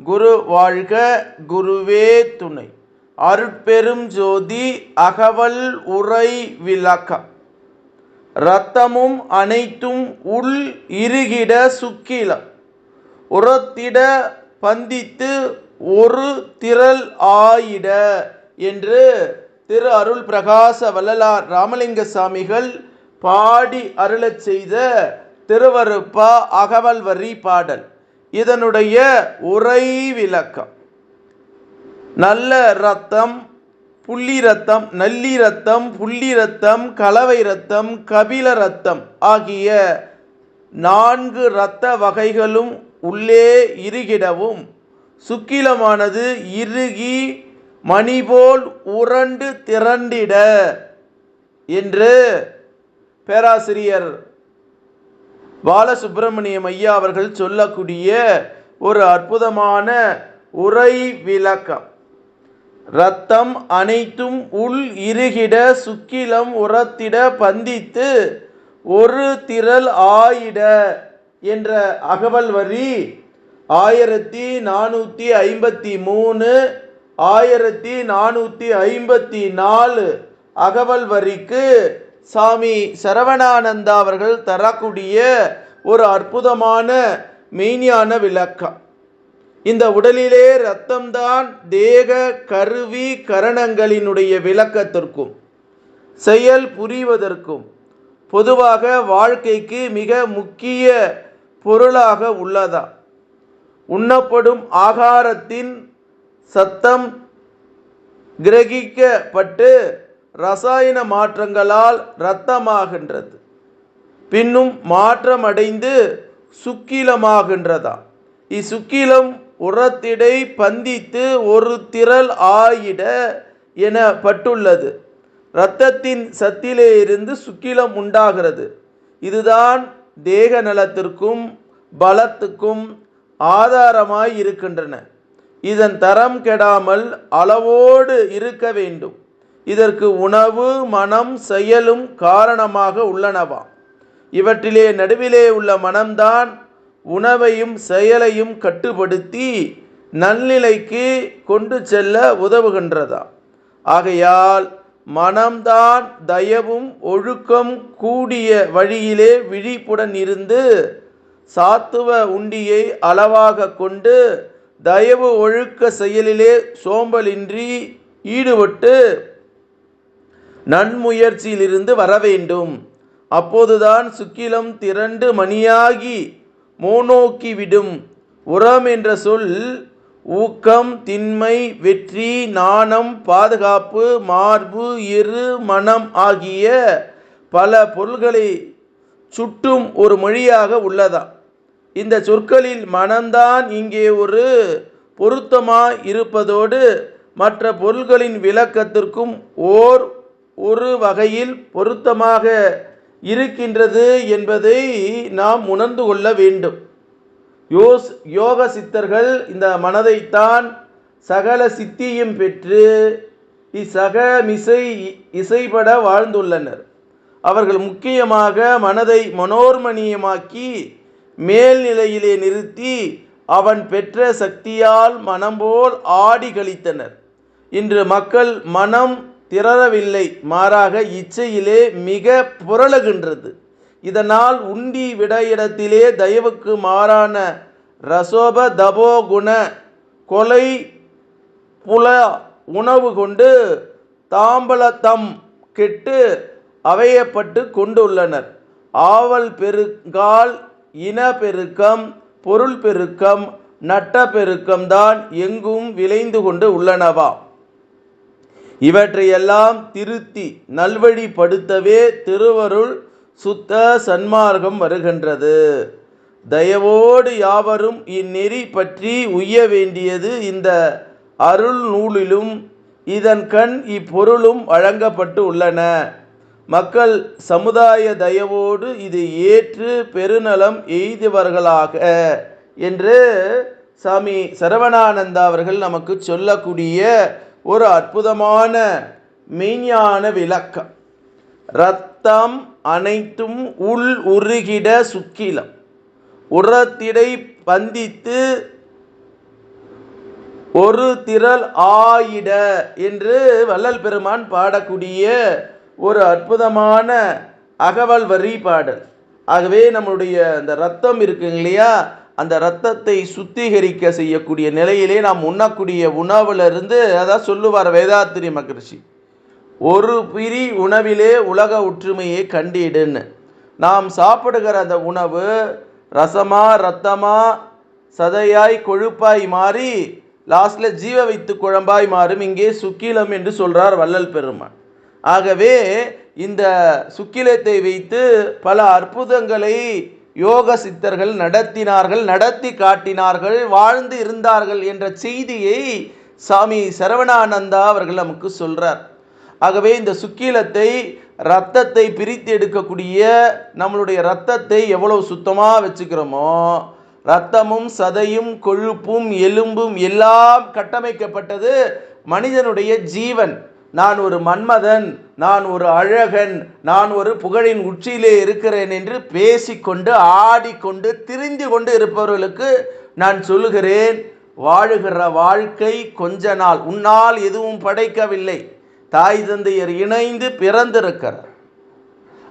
குரு வாழ்க குருவே துணை. அருட்பெரும் ஜோதி அகவல் உரை விளக்கம் இரத்தமும் அனைத்தும் உள் இருகிட சுக்கிலம் உரத்திட பந்தித்து ஒரு திரள் ஆயிட என்று திரு அருள் பிரகாச வள்ளலார் ராமலிங்க சாமிகள் பாடி அருளச் செய்த திருவருப்பா அகவல் வரி பாடல். இதனுடைய உரை விளக்கம். நல்ல ரத்தம் புள்ளி ரத்தம் நல்லி ரத்தம் புள்ளி ரத்தம் கலவை ரத்தம் கபில ரத்தம் ஆகிய நான்கு இரத்த வகைகளும் உள்ளே இருகிடவும். சுக்கிலமானது இறுகி மணிபோல் உரண்டு திரண்டிட என்று பேராசிரியர் பாலசுப்பிரமணியம் ஐயா அவர்கள் சொல்லக்கூடிய ஒரு அற்புதமான உரை விளக்கம். ரத்தம் அனைத்தும் உள் இருகிட சுக்கிலம் உரத்திட பந்தித்து ஒரு திரள் ஆயிட என்ற அகவல் வரி ஆயிரத்தி நானூற்றி ஐம்பத்தி மூணு ஆயிரத்தி நானூற்றி ஐம்பத்தி நாலு அகவல் வரிக்கு சாமி சரவணானந்தா அவர்கள் தரக்கூடிய ஒரு அற்புதமான மெய்ஞான விளக்கம். இந்த உடலிலே ரத்தம்தான் தேக கருவி கரணங்களினுடைய விளக்கத்திற்கும் செயல் புரிவதற்கும் பொதுவாக வாழ்க்கைக்கு மிக முக்கிய பொருளாக உள்ளதா? உண்ணப்படும் ஆகாரத்தின் சத்தம் கிரகிக்கப்பட்டு ரசாயன மாற்றங்களால் இரத்தமாகின்றது. பின்னும் மாற்றமடைந்து சுக்கிலமாகின்றதா. இசுக்கிலம் உரத்திடை பந்தித்து ஒரு திரள் ஆயிட எனப்பட்டுள்ளது. இரத்தத்தின் சத்திலே இருந்து சுக்கிலம் உண்டாகிறது. இதுதான் தேக நலத்திற்கும் பலத்துக்கும் ஆதாரமாய் இருக்கின்றன. இதன் தரம் கெடாமல் அளவோடு இருக்க வேண்டும். இதற்கு உணவு மனம் செயலும் காரணமாக உள்ளனவா? இவற்றிலே நடுவிலே உள்ள மனம்தான் உணவையும் செயலையும் கட்டுப்படுத்தி நல்நிலைக்கு கொண்டு செல்ல உதவுகின்றதா? ஆகையால் மனம்தான் தயவும் ஒழுக்கம் கூடிய வழியிலே விழிப்புடன் இருந்து சாத்துவ உண்டியை அளவாக கொண்டு தயவு ஒழுக்க செயலிலே சோம்பலின்றி ஈடுபட்டு நன்முயற்சியிலிருந்து வர வேண்டும் அப்போதுதான் சுக்கிலம் திரண்டு மணியாகி மோனோக்கி விடும். உரம் என்ற சொல் ஊக்கம் திண்மை வெற்றி நாணம் பாதுகாப்பு மார்பு இரு மனம் ஆகிய பல பொருள்களை சுட்டும் ஒரு மொழியாக உள்ளதா? இந்த சொற்களில் மனம்தான் இங்கே ஒரு பொருத்தமாக இருப்பதோடு மற்ற பொருள்களின் விளக்கத்திற்கும் ஓர் ஒரு வகையில் பொருத்தமாக இருக்கின்றது என்பதை நாம் உணர்ந்து கொள்ள வேண்டும். யோஸ் யோக சித்தர்கள் இந்த மனதைத்தான் சகல சித்தியும் பெற்று இசகமிசை இசைபட வாழ்ந்துள்ளனர். அவர்கள் முக்கியமாக மனதை மனோர்மணியமாக்கி மேல்நிலையிலே நிறுத்தி அவன் பெற்ற சக்தியால் மனம்போல் ஆடி கழித்தனர் இன்று மக்கள் மனம் திரளவில்லை மாறாக இச்சையிலே மிக புரளுகின்றது. இதனால் உண்டி விட இடத்திலே தயவுக்கு மாறான ரசோப தபோகுண கொலை புல உணவு கொண்டு தாம்பலத்தம் கெட்டு அவையப்பட்டு கொண்டுள்ளனர். ஆவல் பெருக்கால் இன பெருக்கம் பொருள் பெருக்கம் நட்ட பெருக்கம்தான் எங்கும் விளைந்து கொண்டு உள்ளனவா? இவற்றையெல்லாம் திருத்தி நல்வழிப்படுத்தவே திருவருள் சுத்த சன்மார்க்கம் வருகின்றது. தயவோடு யாவரும் இந்நெறி பற்றி உய்ய வேண்டியது இந்த அருள் நூலிலும் இதன் கண் இப்பொருளும் வழங்கப்பட்டு உள்ளன. மக்கள் சமுதாய தயவோடு இது ஏற்று பெருநலம் எய்துவர்களாக என்று சாமி சரவணானந்தா அவர்கள் நமக்கு சொல்லக்கூடிய ஒரு அற்புதமான மெய்ஞான விளக்கம். ரத்தம் அனைத்தும் உள் உருகிட சுக்கிலம். உரத்திடை பந்தித்து ஒரு திரள் ஆயிட என்று வள்ளல் பெருமான் பாடக்கூடிய ஒரு அற்புதமான அகவல் வரி பாடல். ஆகவே நம்மளுடைய அந்த ரத்தம் இருக்குங்க இல்லையா? அந்த ரத்தத்தை சுத்திகரிக்க செய்யக்கூடிய நிலையிலே நாம் உண்ணக்கூடிய உணவிலிருந்து அதான் சொல்லுவார் வேதாத்திரி மகரிஷி ஒரு பிரி உணவிலே உலக ஒற்றுமையை கண்டிடுன்னு. நாம் சாப்பிடுகிற அந்த உணவு ரசமா ரத்தமா சதையாய் கொழுப்பாய் மாறி லாஸ்டில் ஜீவ வைத்து குழம்பாய் மாறும் இங்கே சுக்கிலம் என்று சொல்கிறார் வள்ளல் பெருமான். ஆகவே இந்த சுக்கிலத்தை வைத்து பல அற்புதங்களை யோக சித்தர்கள் நடத்தினார்கள் நடத்தி காட்டினார்கள் வாழ்ந்து இருந்தார்கள் என்ற செய்தியை சாமி சரவணானந்தா அவர்கள் நமக்கு சொல்கிறார் ஆகவே இந்த சுக்கிலத்தை ரத்தத்தை பிரித்து எடுக்கக்கூடிய நம்மளுடைய ரத்தத்தை எவ்வளவு சுத்தமாக வச்சுக்கிறோமோ ரத்தமும் சதையும் கொழுப்பும் எலும்பும் எல்லாம் கட்டமைக்கப்பட்டது மனிதனுடைய ஜீவன். நான் ஒரு மன்மதன் நான் ஒரு அழகன் நான் ஒரு புகழின் உச்சியிலே இருக்கிறேன் என்று பேசிக்கொண்டு ஆடிக்கொண்டு திரிந்து கொண்டு இருப்பவர்களுக்கு நான் சொல்லுகிறேன் வாழுகிற வாழ்க்கை கொஞ்ச நாள் உன்னால் எதுவும் படைக்கவில்லை. தாய் தந்தையர் இணைந்து பிறந்திருக்கிறார்.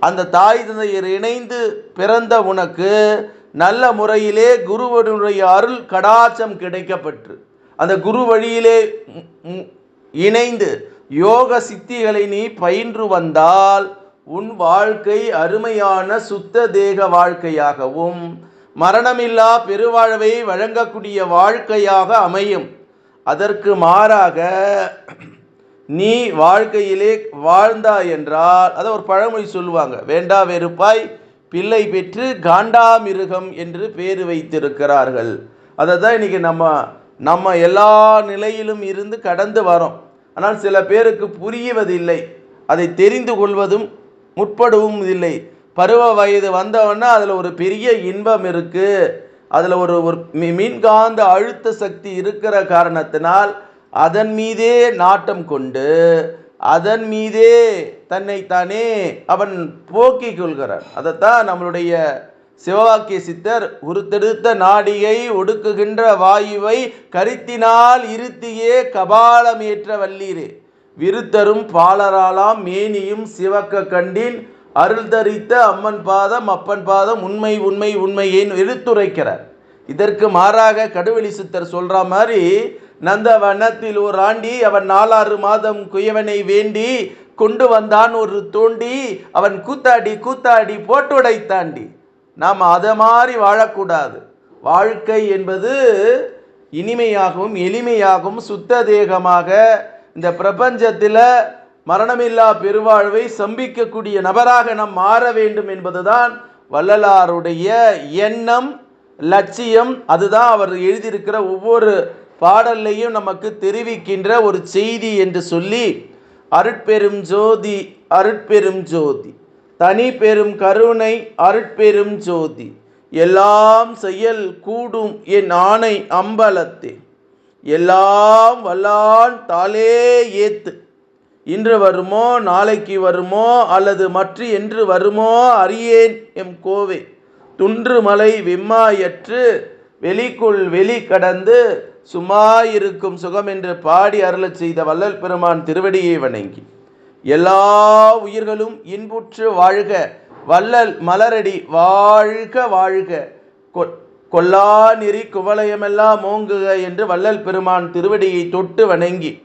அந்த தாய் தந்தையர் இணைந்து பிறந்த உனக்கு நல்ல முறையிலே குருவனுடைய அருள் கடாச்சம் கிடைக்கப்பட்டு அந்த குரு வழியிலே இணைந்து யோக சித்திகளை நீ பயின்று வந்தால் உன் வாழ்க்கை அருமையான சுத்த தேக வாழ்க்கையாகவும் மரணமில்லா பெருவாழ்வை வழங்கக்கூடிய வாழ்க்கையாக அமையும். அதற்கு மாறாக நீ வாழ்க்கையிலே வாழ்ந்தாய் என்றால் அதை ஒரு பழமொழி சொல்லுவாங்க வேண்டா வெறுப்பாய் பிள்ளை பெற்று காண்டாமிருகம் என்று பேர் வைத்திருக்கிறார்கள். அதை தான் இன்னைக்கு நம்ம நம்ம எல்லா நிலையிலும் இருந்து கடந்து வரோம். ஆனால் சில பேருக்கு புரிவதில்லை. அதை தெரிந்து கொள்வதும் முற்படவும் இல்லை. பருவ வயது வந்தவொன்னே அதில் ஒரு பெரிய இன்பம் இருக்குது அதில் ஒரு ஒரு மின்காந்த அழுத்த சக்தி இருக்கிற காரணத்தினால் அதன் மீதே நாட்டம் கொண்டு அதன் மீதே தன்னைத்தானே அவன் போக்கிக் கொள்கிறான். அதைத்தான் நம்மளுடைய சிவவாக்கிய சித்தர் உருத்தெடுத்த நாடியை ஒடுக்குகின்ற வாயுவை கருத்தினால் இருத்தியே கபாலமேற்ற வல்லீரே. விருத்தரும் பாலராலாம் மேனியும் சிவக்க கண்டின் அருள் தரித்த அம்மன் பாதம் அப்பன் பாதம் உண்மை உண்மை உண்மையேன்னு எடுத்துரைக்கிறார். இதற்கு மாறாக கடுவெளி சித்தர் சொல்ற மாதிரி நந்த வனத்தில் ஒரு ஆண்டி அவன் நாலாறு மாதம் குயவனை வேண்டி கொண்டு வந்தான் ஒரு தோண்டி அவன் கூத்தாடி கூத்தாடி போட்டுடை தாண்டி நாம் அதை மாதிரி வாழக்கூடாது. வாழ்க்கை என்பது இனிமையாகவும் எளிமையாகவும் சுத்த தேகமாக இந்த பிரபஞ்சத்தில் மரணமில்லா பெருவாழ்வை சம்பிக்கக்கூடிய நபராக நாம் மாற வேண்டும் என்பதுதான் வள்ளலாருடைய எண்ணம் லட்சியம். அதுதான் அவர் எழுதியிருக்கிற ஒவ்வொரு பாடல்லையும் நமக்கு தெரிவிக்கின்ற ஒரு செய்தி என்று சொல்லி அருட்பெரும் ஜோதி அருட்பெரும் ஜோதி. தனி பெரும் கருணை அருட்பெரும் ஜோதி. எல்லாம் செயல் கூடும் என் ஆணை அம்பலத்தே. எல்லாம் வல்லான் தாளே ஏத்து. இன்று வருமோ நாளைக்கு வருமோ அல்லது மற்ற என்று வருமோ அறியேன் எம் கோவே. துன்று மலை விம்மாயற்று வெளிக்குள் வெளி கடந்து சும்மாயிருக்கும் சுகம் என்று பாடி அருளச் செய்த வள்ளல் பெருமான் திருவடியை வணங்கி. எல்லா உயிர்களும் இன்புற்று வாழ்க. வள்ளல் மலரடி வாழ்க வாழ்க. கொ- கொல்லா நெறி குவலயமெல்லாம் ஓங்குக என்று வள்ளல் பெருமான் திருவடியை தொட்டு வணங்கி.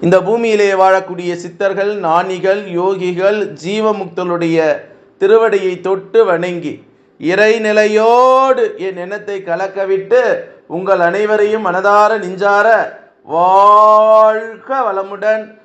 இந்த பூமியிலே வாழக்கூடிய சித்தர்கள் ஞானிகள் யோகிகள் ஜீவமுக்தளுடைய திருவடியை தொட்டு வணங்கி இறைநிலையோடு என் எண்ணத்தை கலக்கவிட்டு உங்கள் அனைவரையும் மனதார நெஞ்சார வாழ்க வளமுடன்.